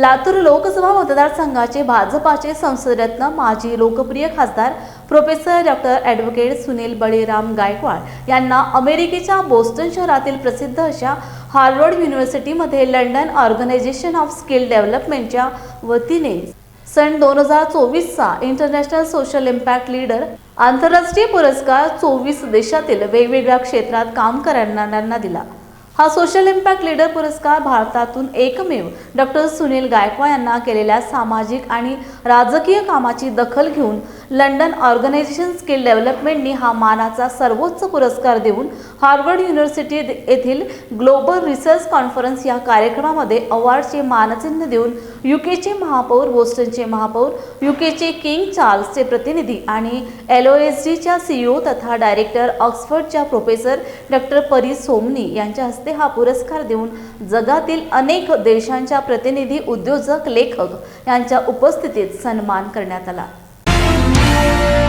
लातूर लोकसभा मतदारसंघाचे भाजपाचे संसदरत्न माजी लोकप्रिय खासदार professor doctor advocate Sunil Baliram Gaikwad यांना अमेरिकेच्या बोस्टन शहरातील प्रसिद्ध अशा हार्वर्ड युनिव्हर्सिटीमध्ये लंडन ऑर्गनायझेशन ऑफ स्किल डेव्हलपमेंटच्या वतीने सन दोन हजार चोवीसचा इंटरनॅशनल सोशल इम्पॅक्ट लीडर आंतरराष्ट्रीय पुरस्कार चोवीस देशातील वेगवेगळ्या क्षेत्रात काम करणाऱ्यांना दिला. हा सोशल इम्पॅक्ट लीडर पुरस्कार भारतातून एकमेव डॉक्टर सुनील गायकवाड यांना केलेल्या सामाजिक आणि राजकीय कामाची दखल घेऊन लंडन ऑर्गनायझेशन स्किल डेव्हलपमेंटनी हा मानाचा सर्वोच्च पुरस्कार देऊन हार्वर्ड युनिव्हर्सिटी येथील ग्लोबल रिसर्च कॉन्फरन्स या कार्यक्रमामध्ये अवॉर्डचे मानचिन्ह देऊन युकेचे महापौर बोस्टनचे महापौर युकेचे किंग चार्ल्सचे प्रतिनिधी आणि एल ओ एस डीच्या सीईओ तथा डायरेक्टर ऑक्सफर्डच्या प्रोफेसर डॉक्टर परी सोमनी यांच्या हस्ते हा पुरस्कार देऊन जगातील अनेक देशांच्या प्रतिनिधी उद्योजक लेखक यांच्या उपस्थितीत सन्मान करण्यात आला. Yeah.